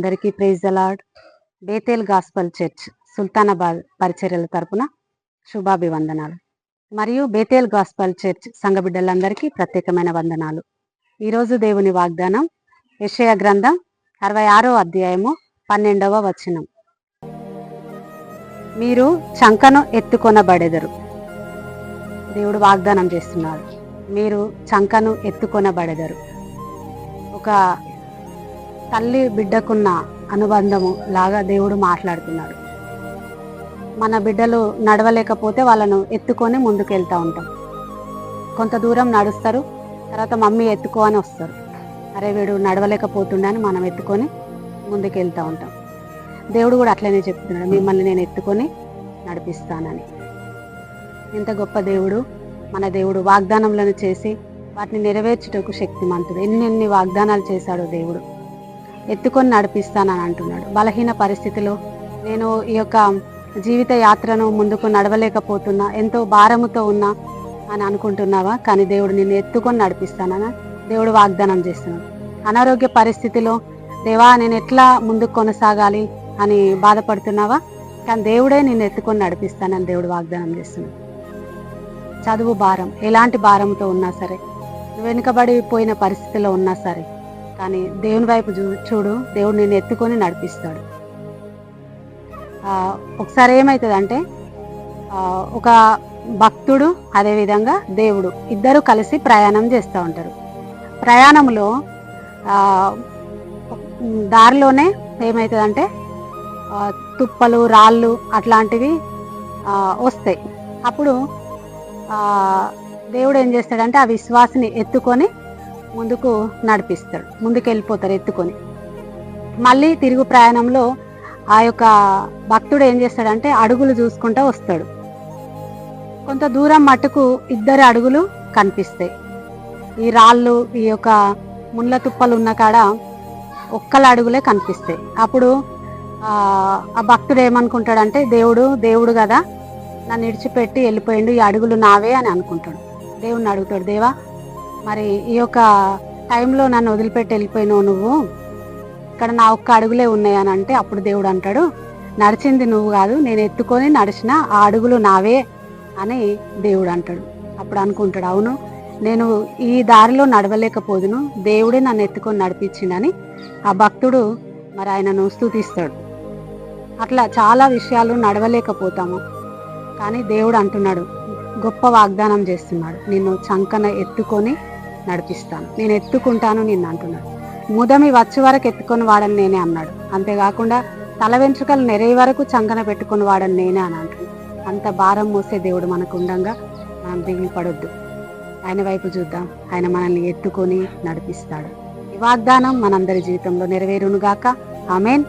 అందరికీ ప్రైజ్ అలాడ్ Bethel gospel church Sultanabad పరిచర్యల తరపున శుభాభివందనాలు. మరియు బేతేల్ గాస్పల్ చర్చ్ సంఘబిడ్డలందరికీ ప్రత్యేకమైన వందనాలు. ఈరోజు దేవుని వాగ్దానం యషయ గ్రంథం అరవై ఆరో అధ్యాయము పన్నెండవ వచనం. మీరు చంకను ఎత్తుకొనబడెదరు. దేవుడు వాగ్దానం చేస్తున్నాడు. మీరు చంకను ఎత్తుకొనబడెదరు. ఒక తల్లి బిడ్డకున్న అనుబంధము లాగా దేవుడు మాట్లాడుతున్నాడు. మన బిడ్డలు నడవలేకపోతే వాళ్ళను ఎత్తుకొని ముందుకు వెళ్తూ ఉంటాం. కొంత దూరం నడుస్తారు తర్వాత మమ్మీ ఎత్తుకో అని వస్తారు. అరే వీడు నడవలేకపోతుండని మనం ఎత్తుకొని ముందుకు వెళ్తూ ఉంటాం. దేవుడు కూడా అట్లనే చెప్తున్నాడు మిమ్మల్ని నేను ఎత్తుకొని నడిపిస్తానని. ఎంత గొప్ప దేవుడు మన దేవుడు వాగ్దానములను చేసి వాటిని నెరవేర్చుటకు శక్తిమంతుడు. ఎన్నెన్ని ఎన్ని వాగ్దానాలు చేశాడో దేవుడు. ఎత్తుకొని నడిపిస్తానని అంటున్నాడు. బలహీన పరిస్థితిలో నేను ఈ యొక్క జీవిత యాత్రను ముందుకు నడవలేకపోతున్నా ఎంతో భారముతో ఉన్నా అని అనుకుంటున్నావా? కానీ దేవుడు నిన్ను ఎత్తుకొని నడిపిస్తానని దేవుడు వాగ్దానం చేస్తున్నాడు. అనారోగ్య పరిస్థితిలో దేవా నేను ఎట్లా ముందుకు కొనసాగాలి అని బాధపడుతున్నావా? కానీ దేవుడే నిన్ను ఎత్తుకొని నడిపిస్తానని దేవుడు వాగ్దానం చేస్తున్నాడు. చదువు భారం ఎలాంటి భారంతో ఉన్నా సరే వెనుకబడిపోయిన పరిస్థితిలో ఉన్నా సరే కానీ దేవుని వైపు చూ చూడు దేవుడు నేను ఎత్తుకొని నడిపిస్తాడు. ఒకసారి ఏమవుతుందంటే ఒక భక్తుడు అదేవిధంగా దేవుడు ఇద్దరు కలిసి ప్రయాణం చేస్తూ ఉంటారు. ప్రయాణంలో దారిలోనే ఏమవుతుందంటే తుప్పలు రాళ్ళు అట్లాంటివి వస్తాయి. అప్పుడు దేవుడు ఏం చేస్తాడంటే ఆ విశ్వాసిని ఎత్తుకొని ముందుకు నడిపిస్తాడు. ముందుకు వెళ్ళిపోతారు ఎత్తుకొని. మళ్ళీ తిరుగు ప్రయాణంలో ఆ యొక్క భక్తుడు ఏం చేస్తాడంటే అడుగులు చూసుకుంటూ వస్తాడు. కొంత దూరం మట్టుకు ఇద్దరు అడుగులు కనిపిస్తాయి. ఈ రాళ్ళు ఈ యొక్క ముళ్ళ తుప్పలు ఉన్న కాడ ఒక్కల అడుగులే కనిపిస్తాయి. అప్పుడు ఆ భక్తుడు ఏమనుకుంటాడంటే దేవుడు దేవుడు కదా నన్ను ఇడిచిపెట్టి వెళ్ళిపోయిండు ఈ అడుగులు నావే అని అనుకుంటాడు. దేవుడిని అడుగుతాడు దేవా మరి ఈ యొక్క టైంలో నన్ను వదిలిపెట్టి వెళ్ళిపోయినావు నువ్వు. ఇక్కడ నా ఒక్క అడుగులే ఉన్నాయి అని అంటే అప్పుడు దేవుడు అంటాడు నడిచింది నువ్వు కాదు నేను ఎత్తుకొని నడిచిన ఆ అడుగులు నావే అని దేవుడు అంటాడు. అప్పుడు అనుకుంటాడు అవును నేను ఈ దారిలో నడవలేకపోదును దేవుడే నన్ను ఎత్తుకొని నడిపించిందని ఆ భక్తుడు మరి ఆయనను స్థుతిస్తాడు. అట్లా చాలా విషయాలు నడవలేకపోతాము. కానీ దేవుడు అంటున్నాడు గొప్ప వాగ్దానం చేస్తున్నాడు నిన్ను చంకన ఎత్తుకొని నడిపిస్తాను. నేను ఎత్తుకుంటాను నిన్ను అంటున్నాడు. ముదమి వచ్చే వరకు ఎత్తుకొని వాడని నేనే అన్నాడు. అంతేకాకుండా తల వెంట్రుకలు నెరవి వరకు చంకన పెట్టుకొని వాడని నేనే అని అంటున్నాడు. అంత భారం మోసే దేవుడు మనకు ఉండంగా మనం దిగి పడొద్దు. ఆయన వైపు చూద్దాం. ఆయన మనల్ని ఎత్తుకొని నడిపిస్తాడు. ఈ వాగ్దానం మనందరి జీవితంలో నెరవేరునుగాక. ఆమెన్.